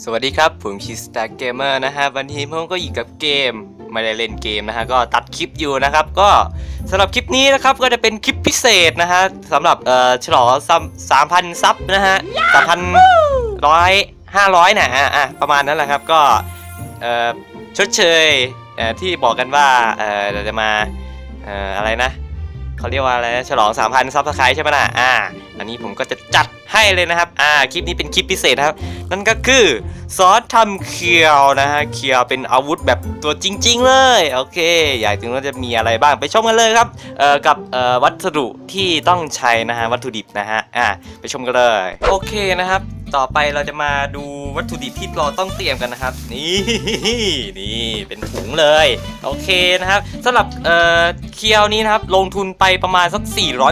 สวัสดีครับ ผมคิสตาเกมเมอร์นะฮะ วันนี้ผมก็อยู่กับเกม ไม่ได้เล่นเกมนะฮะ ก็ตัดคลิปอยู่นะครับ ก็สำหรับคลิปนี้นะครับ ก็จะเป็นคลิปพิเศษนะฮะสำหรับเอ่อฉลองสามพันซับนะฮะสามพันร้อยห้าร้อยนะ่ะอะประมาณนั้นแหละครับ ก็เอ่อชดเชยเอ่อที่บอกกันว่าเอ่อเราจะมาเอ่ออะไรนะเขาเรียกว่าอะไรนะฉลอง 3,000ซับสไครต์ใช่ไหมล่ะอ่า อันนี้ผมก็จะจัด ให้เลยนะครับ อ่า คลิปนี้เป็นคลิปพิเศษครับ นั่นก็คือซอสทำเคียวนะฮะ เคียวเป็นอาวุธแบบตัวจริง ๆ เลย โอเค อยากถึงว่าจะมีอะไรบ้าง ไปชมกันเลยครับ เอ่อ กับ เอ่อ วัสดุที่ต้องใช้นะฮะ วัตถุดิบนะฮะ อ่า ไปชมกันเลย โอเคนะครับ ต่อไปเราจะมาดูวัตถุดิบที่เราต้องเตรียมกันนะครับ นี่นี่เป็นถุงเลย โอเคนะครับสำหรับเอ่อเคียวนี้นะครับลงทุนไปประมาณสัก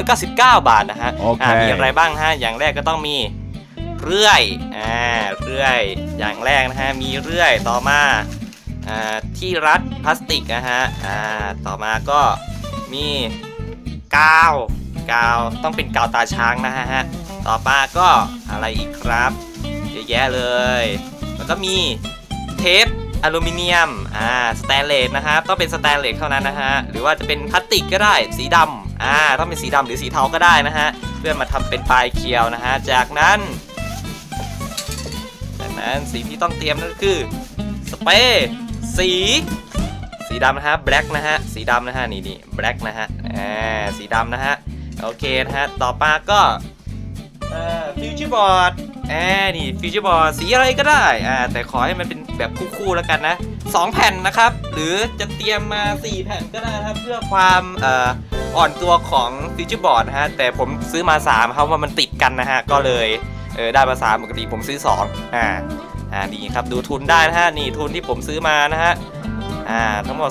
499 บาทนะฮะโอเคามีอะไรบ้างฮะ อย่างแรกก็ต้องมีเรื่อยอ่าเรื่อยอย่างแรกนะฮะมีเรื่อยต่อมาอ่าที่รัดพลาสติกนะฮะอ่าต่อมาก็มีกาวกาวต้องเป็นกาวตาช้างนะฮะ ต่อมาก็อะไรอีกครับเยอะแยะเลย แล้วก็มีเทปอลูมิเนียม อ่า สแตนเลสนะครับ ต้องเป็นสแตนเลสเท่านั้นนะฮะ หรือว่าจะเป็นพลาสติกก็ได้ สีดำ อ่า ต้องเป็นสีดำหรือสีเทาก็ได้นะฮะ เพื่อมาทำเป็นปลายเคียวนะฮะ จากนั้น จากนั้นสิ่งที่ต้องเตรียมนั่นก็คือ สเปรย์สี สีดำนะฮะ แบล็กนะฮะ สีดำนะฮะ นี่นี่แบล็กนะฮะ อ่า สีดำนะฮะ โอเคนะฮะ ต่อมาก็ อ่อฟิวเจอร์บอร์ดอ่านี่ฟิวเจอร์บอร์ดสีอะไรก็ได้อ่าแต่ขอให้มันเป็นแบบคู่ๆแล้วกันนะสองแผ่นนะครับ หรือจะเตรียมมา 4 แผ่นก็ได้นะครับ เพื่อความเอ่ออ่อนตัวของฟิวเจอร์บอร์ดนะฮะ แต่ผมซื้อมา 3 ครับว่ามันติดกันนะฮะ ก็เลยเออได้มาสามปกติผมซื้อ 2 อ่าอ่านี่ครับ ดูทุนได้นะฮะ นี่ทุนที่ผมซื้อมานะฮะอ่าทั้งหมด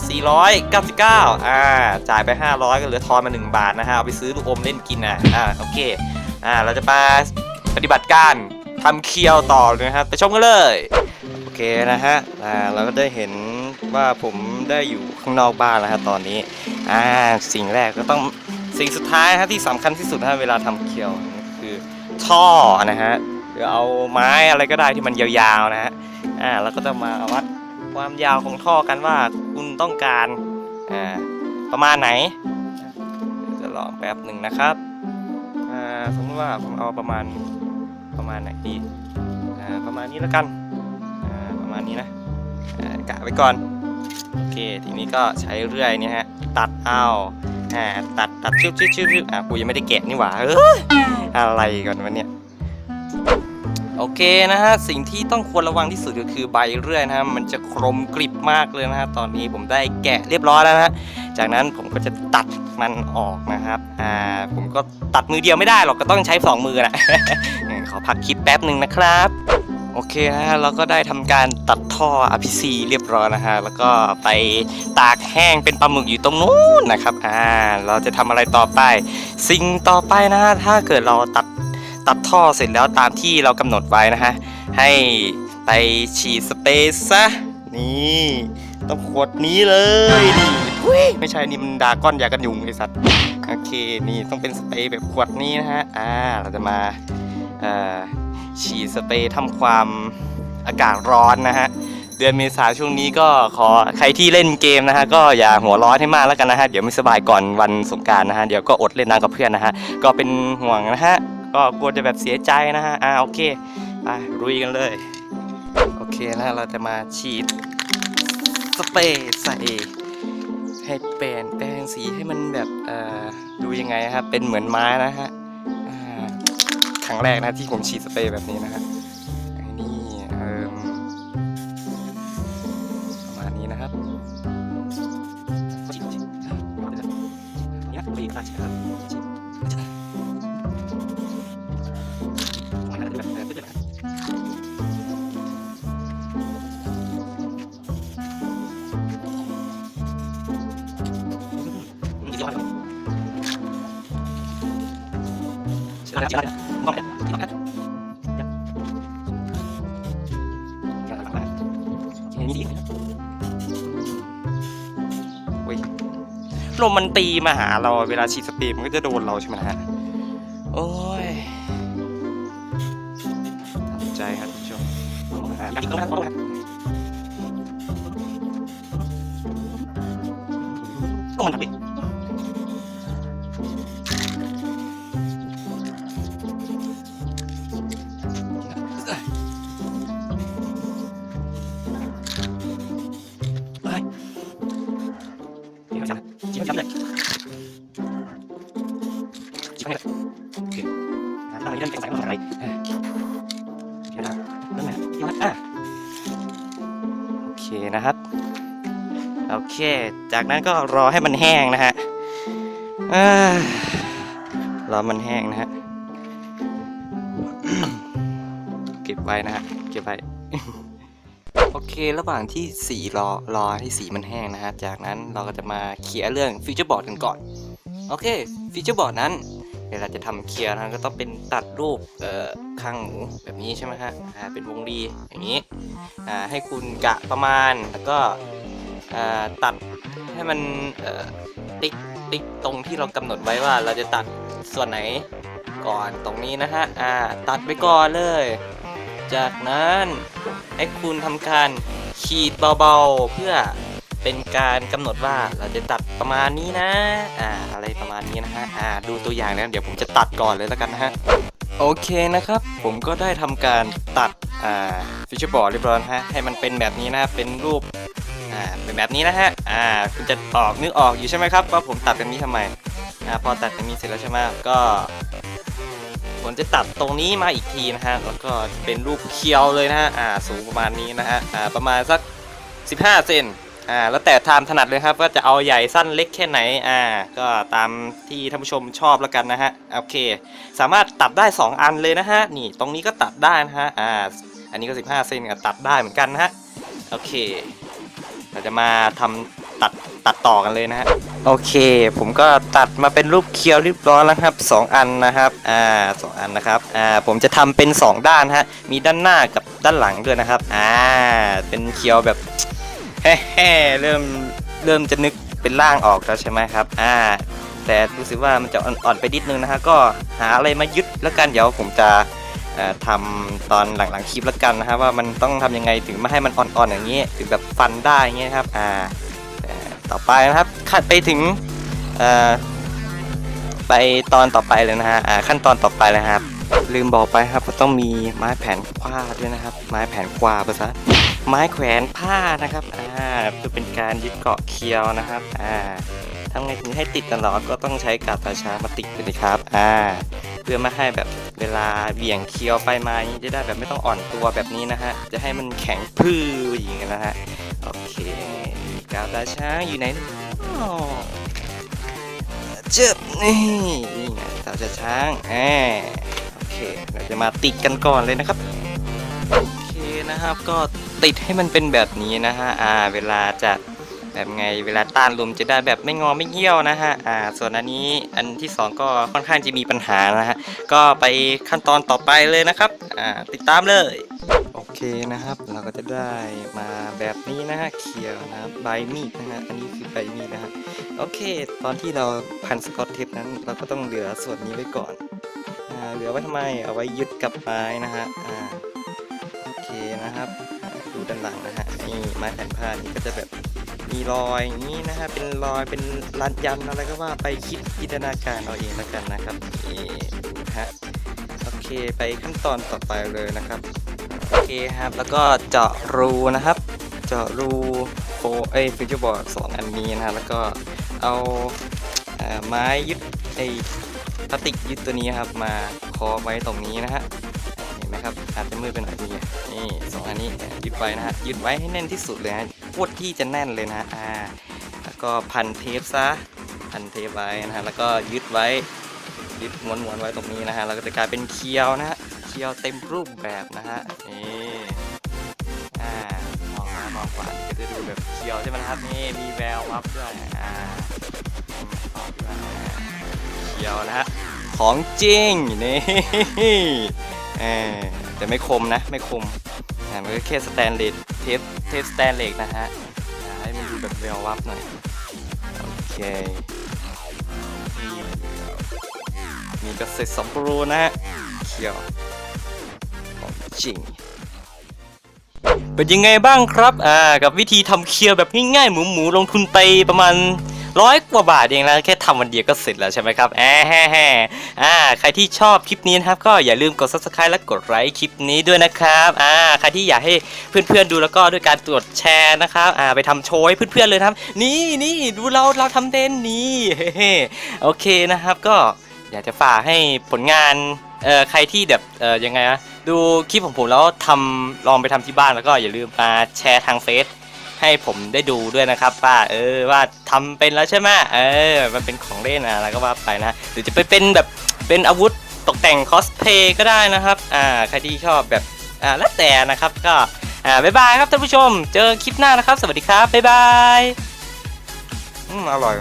499 อ่าจ่ายไป 500 ก็เหลือทอนมา 1 บาทนะฮะ เอาไปซื้อลูกอมเล่นกินนะอ่าโอเค อ่าเราจะมาปฏิบัติการทำเคียวต่อเลยนะครับไปชมกันเลย โอเคนะฮะอ่าเราก็ได้เห็นว่าผมได้อยู่ข้างนอกบ้านแล้วครับตอนนี้อ่าสิ่งแรกก็ต้องสิ่งสุดท้ายนะฮะที่สำคัญที่สุดนะฮะเวลาทำเคียวคือท่อนะฮะหรือเอาไม้อะไรก็ได้ที่มันยาวๆนะฮะอ่าแล้วก็จะมาวัดความยาวของท่อกันว่าคุณต้องการอ่าประมาณไหนเดี๋ยวจะลองแป๊บหนึ่งนะครับ สมมติว่าผมเอาประมาณประมาณไหนดีประมาณนี้แล้วกันประมาณนี้นะกะไว้ก่อนโอเคทีนี้ก็ใช้เรื่อยเนี่ยฮะตัดเอาอ่าตัดตัดชิบชิบชิบชิบอะกูยังไม่ได้แกะนี่หว่าเอ้ยอะไรก่อนวะเนี่ย โอเคนะฮะสิ่งที่ต้องควรระวังที่สุดก็คือใบเรื่อยนะฮะมันจะคมกริบมากเลยนะฮะตอนนี้ผมได้แกะเรียบร้อยแล้วนะฮะจากนั้นผมก็จะตัดมันออกนะครับอ่าผมก็ตัดมือเดียวไม่ได้หรอกก็ต้องใช้สองมือนะขอพักคลิปแป๊บหนึ่งนะครับโอเคนะฮะเราก็ได้ทำการตัดท่อ RPC เรียบร้อยนะฮะแล้วก็ไปตากแห้งเป็นปลาหมึกอยู่ตรงนู้นนะครับอ่าเราจะทำอะไรต่อไป สิ่งต่อไปนะฮะถ้าเกิดเราตัด ตัดท่อเสร็จแล้วตามที่เรากำหนดไว้นะฮะ ให้ไปฉีดสเปรย์ซะ นี่ต้องขวดนี้เลยนี่อุ๊ยไม่ใช่นี่มันดาก้อนยากันยุงไอสัตว์โอเคนี่ต้องเป็นสเปรย์แบบขวดนี้นะฮะอ่าเราจะมาฉีดสเปรย์ทำความอากาศร้อนนะฮะเดือนเมษาช่วงนี้ก็ขอใครที่เล่นเกมนะฮะก็อย่าหัวร้อนให้มากแล้วกันนะฮะเดี๋ยวไม่สบายก่อนวันสงการนะฮะเดี๋ยวก็อดเล่นน้ำกับเพื่อนนะฮะก็เป็นห่วงนะฮะ ก็กลัวจะแบบเสียใจนะฮะ อ่าโอเค ไปรุยกันเลย โอเคนะฮะเราจะมาฉีดสเปรย์ใส่ให้เปลี่ยนแปลงสีให้มันแบบเอ่อดูยังไงครับ เป็นเหมือนไม้นะฮะครั้งแรกนะที่ผมฉีดสเปรย์แบบนี้นะฮะนี่เอ่มประมาณนี้นะครับฉีดฉีดเนี่ยไปตัดครับ ลมองเนี่ยที่มองเนี่ยเนี่ยหลังมาทีนี้ดีครับโอ้ยลมมันตีมาหาเราเวลาฉีดสเปรย์มันก็จะโดนเราใช่ไหมฮะ โอ้ยทำใจครับคุณผู้ชมอ่าอยากกินก็ต้องนะครับก็มันทำดิเจิ้มจับเลยจิ้มเลยโอเคอ่าตั้งนี้เรื่องแกงใส่มาอะไรเดี๋ยวนะเรื่องไหนเดี๋ยวนอะโอเคนะครับ โอเค จากนั้นก็รอให้มันแห้งนะฮะรอมันแห้งนะฮะ เก็บไว้นะฮะ เก็บไว้ เคระหว่างที่สีรอรอให้สีมันแห้งนะฮะ จากนั้นเราก็จะมาเคลียร์เรื่องฟีเจอร์บอร์ดกันก่อน โอเคฟีเจอร์บอร์ดนั้นเวลาจะทำเคลียร์นะก็ต้องเป็นตัดรูปเอ่อข้างหมูแบบนี้ใช่ไหมฮะอ่าเป็นวงรีอย่างนี้อ่าให้คุณกะประมาณแล้วก็อ่าตัดให้มันเอ่อติ๊กติ๊กตรงที่เรากำหนดไว้ว่าเราจะตัดส่วนไหนก่อนตรงนี้นะฮะอ่าตัดไปก่อนเลย จากนั้นให้คุณทำการขีดเบาๆ เพื่อเป็นการกำหนดว่าเราจะตัดประมาณนี้นะ อ่า อะไรประมาณนี้นะฮะ อ่า ดูตัวอย่างนะ เดี๋ยวผมจะตัดก่อนเลยแล้วกันนะฮะ โอเคนะครับ ผมก็ได้ทำการตัด อ่า ฟิชเชอร์บอร์ดเรียบร้อยนะฮะ ให้มันเป็นแบบนี้นะ เป็นรูป อ่า เป็นแบบนี้นะฮะ อ่า คุณจะออกนึกออกอยู่ใช่ไหมครับว่าผมตัดแบบนี้ทำไม อ่า พอตัดแบบนี้เสร็จแล้วใช่ไหมก็ ผมจะตัดตรงนี้มาอีกทีนะฮะแล้วก็เป็นรูปเคียวเลยนะฮะอ่าสูงประมาณนี้นะฮะอ่าประมาณสัก 15 เซนอ่าแล้วแต่ทามถนัดเลยครับว่าจะเอาใหญ่สั้นเล็กแค่ไหนอ่าก็ตามที่ท่านผู้ชมชอบแล้วกันนะฮะโอเค สามารถตัดได้ 2 อันเลยนะฮะนี่ตรงนี้ก็ตัดได้นะฮะอ่าอันนี้ก็ 15 เซนก็ตัดได้เหมือนกันนะฮะโอเค เราจะมาทำ ตัดตัดต่อกันเลยนะฮะโอเค ผมก็ตัดมาเป็นรูปเคียวเรียบร้อยแล้วครับสองอันนะครับอ่าสองอันนะครับอ่าผมจะทำเป็นสองด้านฮะมีด้านหน้ากับด้านหลังด้วยนะครับอ่าเป็นเคียวแบบแฮ่เริ่มเริ่มจะนึกเป็นร่างออกแล้วใช่ไหมครับอ่าแต่รู้สึกว่ามันจะอ่อนๆไปนิดนึงนะฮะก็หาอะไรมายึดแล้วกันเดี๋ยวผมจะทำตอนหลังๆคลิปแล้วกันนะฮะว่ามันต้องทำยังไงถึงไม่ให้มันอ่อนๆอย่างนี้ ถึงแบบฟันได้อย่างเงี้ยครับอ่า ต่อไปนะครับขั้นไปถึงไปตอนต่อไปเลยนะฮะขั้นตอนต่อไปเลยครับ ลืมบอกไปครับว่าต้องมีไม้แผ่นคว้าด้วยนะครับ ไม้แผ่นคว้าภาษาไม้แขวนผ้านะครับอ่าเพื่อเป็นการยึดเกาะเคียวนะครับอ่าทำไงถึงให้ติดตลอดก็ต้องใช้กาตาช้ามาติดเลยครับอ่าเพื่อไม่ให้แบบเวลาเบี่ยงเคียวไปมาอย่างนี้จะได้แบบไม่ต้องอ่อนตัวแบบนี้นะฮะจะให้มันแข็งพื้ออย่างเงี้ยนะฮะโอเค กาบตาช้างอยู่ไหนอ๋อเจ็บนี่นี่ไงกาบตาช้างแหมโอเค เราจะมาติดกันก่อนเลยนะครับ โอเคนะครับ ก็ติดให้มันเป็นแบบนี้นะฮะ อ่า เวลาจะแบบไง เวลาต้านลมจะได้แบบไม่งอไม่เงี้ยวนะฮะ อ่า ส่วนอันนี้อันที่สองก็ค่อนข้างจะมีปัญหานะฮะ ก็ไปขั้นตอนต่อไปเลยนะครับ อ่า ติดตามเลยโอ เคนะครับ เราก็จะได้มาแบบนี้นะฮะเขียวนะครับใบมีดนะฮะอันนี้คือใบมีดนะฮะโอเค ตอนที่เราพันสกอตเทปนั้น เราก็ต้องเหลือส่วนนี้ไว้ก่อนอ่าเหลือไว้ทำไมเอาไว้ยึดกับไม้นะฮะอ่าโอเคนะครับดูด้านหลังนะฮะนี่ไม้แผ่นผ้านี่ก็จะแบบมีรอยอย่างนี้นะฮะเป็นรอยเป็นรันยันอะไรก็ว่าไปคิดจินตนาการเอาเองแล้วกันนะครับนี่ฮะโอเคไปขั้นตอนต่อไปเลยนะครับ โอเคครับ แล้วก็เจาะรูนะครับ เจาะรูโฟเอ้ฟิวเจอร์บอร์ดสองอันนี้นะแล้วก็เอาไม้ยึดไอ้พลาสติกยึดตัวนี้ครับ มาคอไว้ตรงนี้นะฮะเห็นไหมครับอาจจะมืดไปหน่อยนี่นี่สองอันนี้ยึดไว้นะฮะยึดไว้ให้แน่นที่สุดเลยฮะโคตรที่จะแน่นเลยนะฮะอ่าแล้วก็พันเทปซะพันเทปไว้นะฮะแล้วก็ยึดไว้ยึดม้วนๆไว้ตรงนี้นะฮะแล้วก็จะกลายเป็นเคียวนะฮะ เคียวเต็มรูปแบบนะฮะนี่อ่ามองมามองขวานี่ก็จะดูแบบเคียวใช่ไหมครับนี่มีแวววับด้วยอ่าเคียวนะฮะของจริงนี่เออแต่ไม่คมนะไม่คมอ่ามันก็แค่สแตนเลสเทปเทปสแตนเลสนะฮะให้มันดูแบบแวววับหน่อยโอเคนี่มีกระเซ็ตสองปรูนะฮะเขียว จริงเป็นยังไงบ้างครับ อ่า กับวิธีทำเคลียวแบบง่ายๆ หมูหมูๆลงทุนไปประมาณร้อยกว่าบาทเองนะแค่ทำวันเดียวก็เสร็จแล้วใช่ไหมครับแอะแฮ่แฮ่อ่า ใครที่ชอบคลิปนี้นะครับ ก็อย่าลืมกด subscribe และกดไลค์คลิปนี้ด้วยนะครับ อ่า ใครที่อยากให้เพื่อนๆดูแล้วก็ด้วยการตรวจแชร์นะครับ อ่า ไปทำโชว์ให้เพื่อนๆเลยครับ นี่นี่ดูเราเราทำเด่นนี่เฮ้โอเคนะครับ ก็อยากจะฝากให้ผลงาน เอ่อ ใครที่แบบ เอ่อ ยังไงนะ ดูคลิปของผมแล้วทำลองไปทำที่บ้านแล้วก็อย่าลืมมาแชร์ทางเฟซให้ผมได้ดูด้วยนะครับว่าเออว่าทำเป็นแล้วใช่ไหมเออ มันเป็นของเล่นอะไรก็ว่าไปนะหรือจะไปเป็นแบบเป็นอาวุธตกแต่งคอสเพย์ก็ได้นะครับอ่าใครที่ชอบแบบอ่าแล้วแต่นะครับก็อ่าบ๊ายบายครับท่านผู้ชม เจอคลิปหน้านะครับ สวัสดีครับบ๊ายบายอืมอร่อย